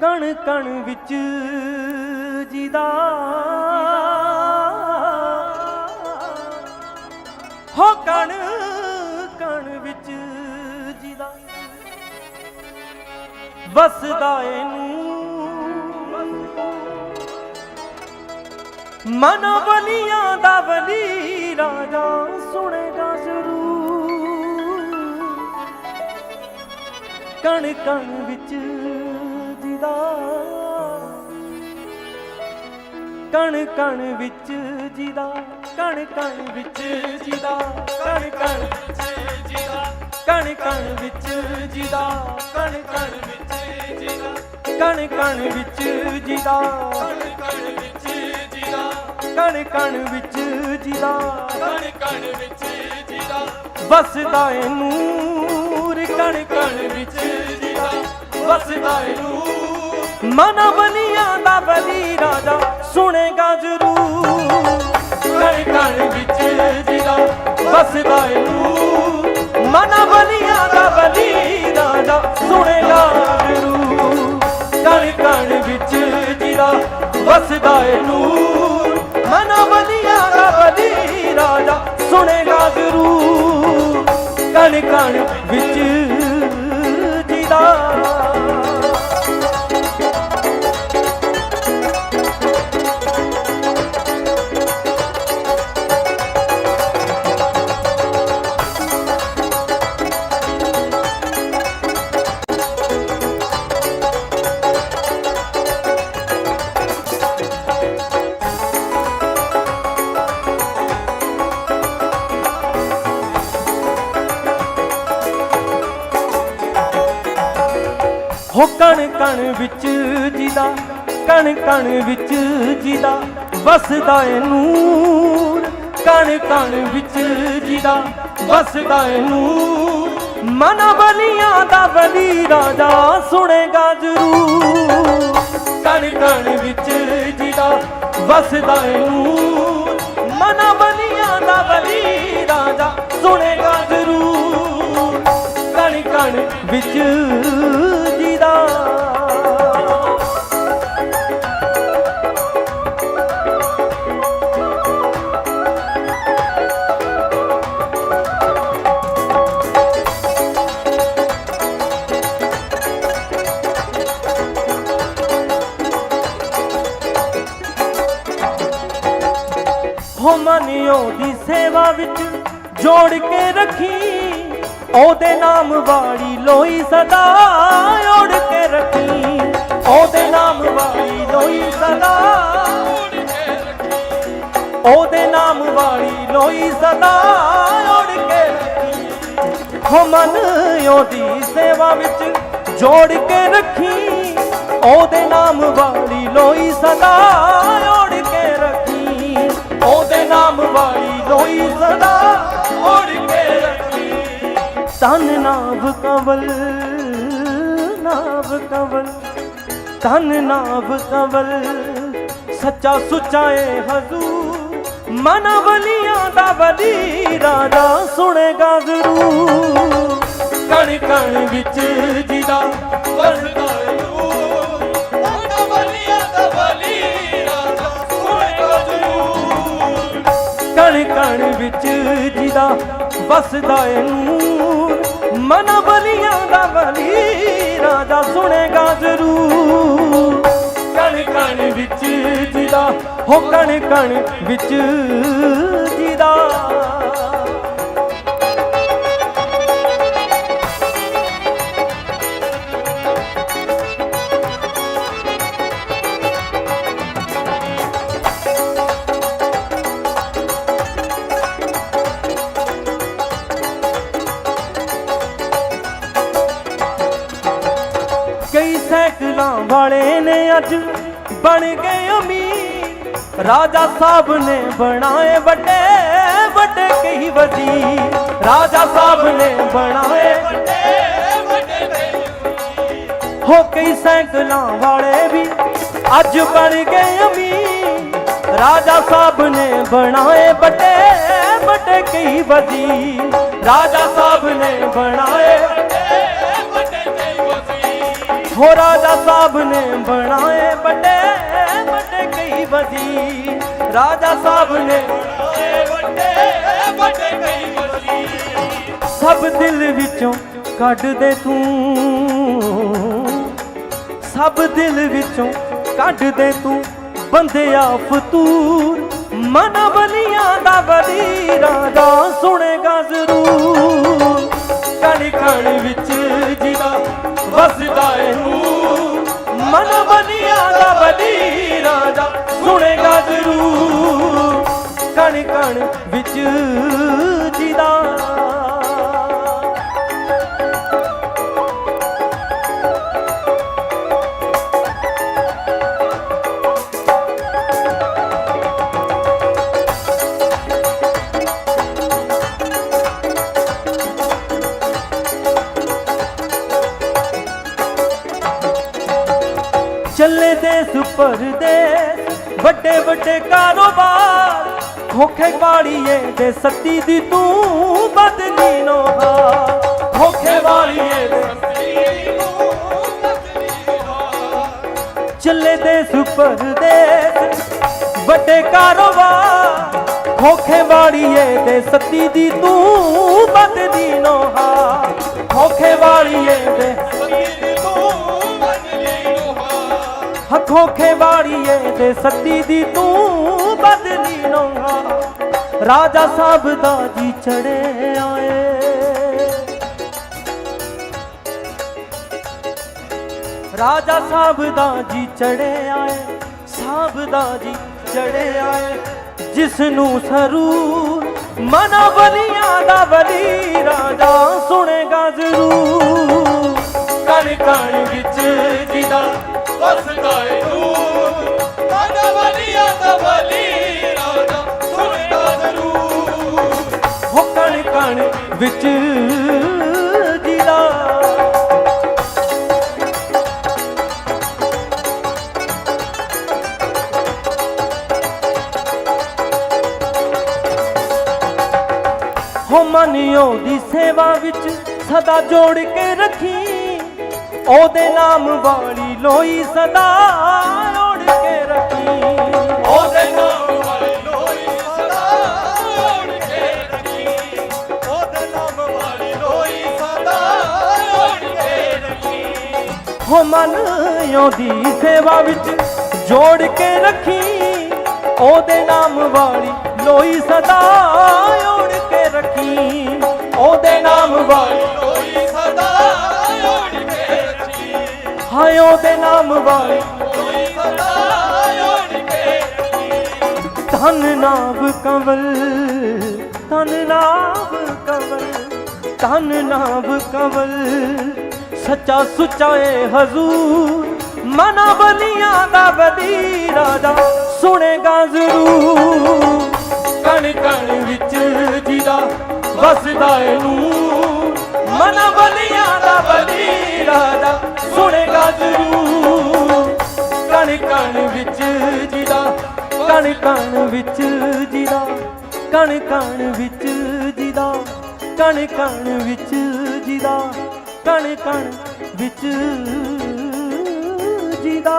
ਕਣ ਕਣ ਵਿੱਚ ਜੀਦਾ ਹੋ ਕਣ ਕਣ ਵਿੱਚ ਜੀਦਾ ਵਸਦਾ ਇਹਨੂੰ। ਮਨ ਵਲੀਆਂ ਦਾ ਵਲੀ ਰਾਜਾ ਸੁਣੇਗਾ ਜ਼ਰੂਰ। ਕਣ ਕਣ ਵਿੱਚ ਕਣ ਕਣ ਵਿੱਚ ਜੀਦਾ ਕਣ ਕਣ ਵਿੱਚ ਜੀਦਾ ਕਣ ਕਣ ਵਿੱਚ ਜੀਦਾ ਕਣ ਕਣ ਵਿੱਚ ਜੀਦਾ ਕਣ ਕਣ ਵਿੱਚ ਜੀਦਾ ਕਣ ਕਣ ਵਿੱਚ ਜੀਦਾ ਕਣ ਵਿੱਚ ਜੀਦਾ ਕਣ ਕਣ ਵਿੱਚ ਜੀਦਾ ਕਣ ਕਣ ਵਿੱਚ ਜੀਦਾ ਵਸਦਾ ਏ ਨੂਰ ਕਣ ਕਣ ਵਿੱਚ ਜੀਦਾ ਵਸਦਾ ਏ ਨੂਰ ਮਨ ਬਲੀਆਂ ਦਾ ਬਲੀ ਰਾਜਾ ਵਸਦਾ ਏ ਨੂਰ ਮਨ ਬਲੀਆਂ ਦਾ ਬਲੀ ਰਾਜਾ ਸੁਣੇਗਾ ਜ਼ਰੂਰ ਕਣ ਕਣ ਵਿੱਚ ਜੀਦਾ ਵਸਦਾ ਏ ਨੂਰ ਮਨ ਬਲੀਆਂ ਦਾ ਬਲੀ ਰਾਜਾ ਸੁਣੇਗਾ ਜ਼ਰੂਰ ਕਣ ਕਣ ਵਿੱਚ ਹੋ ਕਣ ਕਣ ਵਿੱਚ ਜੀਦਾ, ਕਣ ਕਣ ਵਿੱਚ ਜੀਦਾ, ਵਸਦਾ ਏ ਨੂਰ। ਕਣ ਕਣ ਵਿੱਚ ਜੀਦਾ, ਵਸਦਾ ਏ ਨੂਰ। ਮਨ ਬਲੀਆਂ ਦਾ ਬਲੀ ਰਾਜਾ ਸੁਣੇਗਾ ਜ਼ਰੂਰ। ਕਣ ਕਣ ਵਿੱਚ ਜੀਦਾ, ਵਸਦਾ ਏ ਨੂਰ। ਮਨ ਬਲੀਆਂ ਦਾ ਬਲੀ ਰਾਜਾ ਸੁਣੇਗਾ ਜ਼ਰੂਰ। ਕਣ ਕਣ ਵਿੱਚ ਹੋ ਮਨਿਓ ਦੀ ਸੇਵਾ ਵਿੱਚ ਜੋੜ ਕੇ ਰੱਖੀ। ਉਹਦੇ ਨਾਮ ਵਾਲੀ ਲੋਈ ਸਦਾ ਓੜ ਕੇ ਰੱਖੀ। ਉਹਦੇ ਨਾਮ ਵਾਲੀ ਲੋਈ ਸਦਾ ਉਹਦੇ ਨਾਮ ਵਾਲੀ ਲੋਈ ਸਦਾ ਓੜ ਕੇ ਰੱਖੀ। ਹੋ ਮਨ ਉਹਦੀ ਸੇਵਾ ਵਿੱਚ ਜੋੜ ਕੇ ਰੱਖੀ। ਉਹਦੇ ਨਾਮ ਵਾਲੀ ਲੋਈ ਸਦਾ ਤਨ ਨਾਭ ਕਵਲ ਨਾਭ ਕਵਲ। ਤਨ ਨਾਭ ਕਵਲ, ਸੱਚਾ ਸੁੱਚਾ ਏ ਹਜ਼ੂਰ। ਮਨ ਬਲੀਆਂ ਦਾ ਬਲੀ ਰਾਜਾ ਸੁਣੇਗਾ ਜ਼ਰੂਰ। ਕਣ ਕਣ ਵਿੱਚ ਜੀਦਾ ਵਸਦਾ ਕਣ ਕਣ ਵਿੱਚ ਜੀਦਾ ਵਸਦਾ ਏ ਨੂਰ। ਮਨ ਬਲੀਆਂ ਦਾ ਬਲੀ ਰਾਜਾ ਸੁਣੇਗਾ ਜ਼ਰੂਰ। ਕਣ ਕਣ ਵਿੱਚ ਜੀਦਾ ਹੋ ਕਣ ਕਣ ਵਿੱਚ ਜੀਦਾ ਵਾਲੇ ਨੇ ਅੱਜ ਬਣ ਗਏ ਅਮੀਰ। ਰਾਜਾ ਸਾਹਿਬ ਨੇ ਬਣਾਏ ਵੱਡੇ ਵੱਡੇ ਕਈ ਵਜ਼ੀਰ। ਰਾਜਾ ਸਾਹਿਬ ਨੇ ਬਣਾਏ ਵੱਡੇ ਵੱਡੇ ਤੇ ਹੋ ਕਈ ਸਾਈਕਲਾਂ ਵਾਲੇ ਵੀ ਅੱਜ ਬਣ ਗਏ ਅਮੀਰ। ਰਾਜਾ ਸਾਹਿਬ ਨੇ ਬਣਾਏ ਵੱਡੇ ਵੱਡੇ ਕਈ ਵਜ਼ੀਰ। ਰਾਜਾ ਸਾਹਿਬ ਨੇ ਬਣਾਏ ਹੋ ਰਾਜਾ ਸਾਹਿਬ ਨੇ ਬਣਾਏ ਵੱਡੇ ਵੱਡੇ ਕਈ ਵਜ਼ੀਰ। ਰਾਜਾ ਸਾਹਿਬ ਨੇ ਏ ਵੱਡੇ ਵੱਡੇ ਕਈ ਵਜ਼ੀਰ। ਸਭ ਦਿਲ ਵਿੱਚੋਂ ਕੱਢ ਦੇ ਤੂੰ। ਸਭ ਦਿਲ ਵਿੱਚੋਂ ਕੱਢ ਦੇ ਤੂੰ ਬੰਦਿਆ ਫਤੂਰ। ਮਨ ਬਲੀਆਂ ਦਾ ਵਲੀ ਰਾਜਾ ਸੁਣੇਗਾ ਜ਼ਰੂਰ। ਕਣ ਕਣ ਵਿੱਚ ਜਿਹਦਾ ਵਸਦਾ ਏ ਨੂਰ ਮਨ ਬਲੀਆਂ ਦਾ ਵਲੀ ਰਾਜਾ ਸੁਣੇਗਾ ਜ਼ਰੂਰ। ਕਣ ਕਣ ਵਿੱਚ ਪਰਦੇਸ, ਵੱਡੇ ਵੱਡੇ ਕਾਰੋਬਾਰ, ਖੋਖੇ ਵਾਲੀਏ ਦੇ ਸੱਤੀ ਦੀ ਤੂੰ ਬਦਲੀ ਨੋਹਾ ਖੋਖੇ ਵਾਲੀਏ ਦੇ ਤੇਰੀ ਨੂੰ ਤਸਲੀ ਹਾਰ। ਚੱਲੇ ਦੇਸ ਪਰਦੇਸ, ਵੱਡੇ ਕਾਰੋਬਾਰ, ਖੋਖੇ ਵਾਲੀਏ ਦੇ ਸੱਤੀ ਦੀ ਤੂੰ ਬਦਲੀ ਨੋਹਾ ਖੋਖੇ ਵਾਲੀਏ ਦੇ ਹੱਥੋਂ ਖੇਵਾੜੀਏ ਤੇ ਸੱਤੀ ਦੀ ਤੂੰ ਬਦਲੀ ਨੋਹਾ ਰਾਜਾ ਸਾਹਿਬ ਦਾ ਜੀ ਚੜੇ ਆਏ ਰਾਜਾ ਸਾਹਿਬ ਦਾ ਜੀ ਚੜੇ ਆਏ ਸਾਹਿਬ ਦਾ ਜੀ ਚੜੇ ਆਏ ਜਿਸ ਨੂੰ ਸਰੂਰ ਮਨਾ ਬਲੀਆਂ ਦਾ ਬਲੀ ਵਿੱਚ ਜਿਹਦਾ ਹੋ ਮਨਿਓ ਦੀ ਸੇਵਾ ਵਿੱਚ ਸਦਾ ਜੋੜ ਕੇ ਰੱਖੀ। ਉਹਦੇ ਨਾਮ ਵਾਲੀ ਲੋਈ ਸਦਾ। ਹੋ ਮਨ ਦੀ ਸੇਵਾ ਵਿੱਚ, ਜੋੜ ਕੇ ਰੱਖੀ ਉਹਦੇ ਨਾਮ ਵਾਲੀ ਲੋਈ ਸਦਾ ਓੜ ਕੇ ਰੱਖੀ। ਉਹਦੇ ਨਾਮ ਵਾਲੀ ਲੋਈ ਸਦਾ ਓੜ ਕੇ ਰੱਖੀ। ਹਾਏ, ਉਹਦੇ ਨਾਮ ਵਾਲੀ ਲੋਈ ਸਦਾ ਓੜ ਕੇ ਰੱਖੀ। ਧਨ ਨਾਮ ਕਵਲ, ਧਨ ਨਾਮ ਕਵਲ, ਧਨ ਨਾਮ ਕਵਲ। ਸੱਚਾ ਸੁੱਚਾ ਏ ਹਜ਼ੂਰ, ਮਨਾ ਬਲੀਆਂ ਦਾ ਬਲੀ ਰਾਜਾ ਸੁਣੇਗਾ ਜ਼ਰੂਰ, ਕਣ ਕਣ ਵਿੱਚ ਜਿਹਦਾ ਵਸਦਾ ਏ ਨੂਰ। ਮਨਾ ਬਲੀਆਂ ਦਾ ਬਲੀ ਰਾਜਾ ਸੁਣੇਗਾ ਜ਼ਰੂਰ। ਕਣ ਕਣ ਵਿੱਚ ਜਿਹਦਾ, ਕਣ ਕਣ ਵਿੱਚ ਜਿਹਦਾ, ਕਣ ਕਣ ਵਿੱਚ ਜਿਹਦਾ, ਕਣ ਕਣ ਵਿੱਚ ਜਿਹਦਾ। ਕਣ ਕਣ ਵਿੱਚ ਜਿਹਦਾ